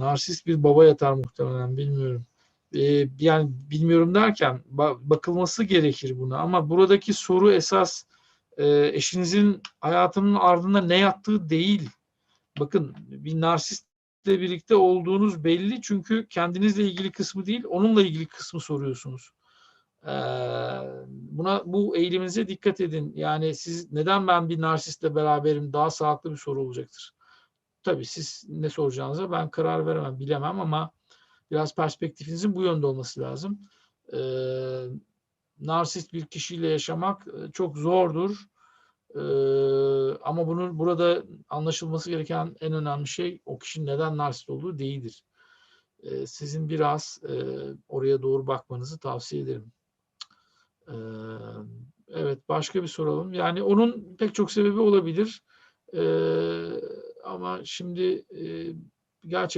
narsist bir baba yatar muhtemelen bilmiyorum. Ee, yani bilmiyorum derken ba- bakılması gerekir buna ama buradaki soru esas e, eşinizin hayatının ardında ne yattığı değil. Bakın bir narsistle birlikte olduğunuz belli çünkü kendinizle ilgili kısmı değil onunla ilgili kısmı soruyorsunuz. Ee, buna bu eğiliminize dikkat edin. Yani siz neden ben bir narsistle beraberim daha sağlıklı bir soru olacaktır. Tabii siz ne soracağınıza ben karar veremem, bilemem ama biraz perspektifinizin bu yönde olması lazım. Ee, narsist bir kişiyle yaşamak e, çok zordur. Ee, ama bunun burada anlaşılması gereken en önemli şey o kişinin neden narsist olduğu değildir. Ee, sizin biraz e, oraya doğru bakmanızı tavsiye ederim. Ee, evet başka bir soralım. Yani onun pek çok sebebi olabilir. Ee, ama şimdi e, gerçekten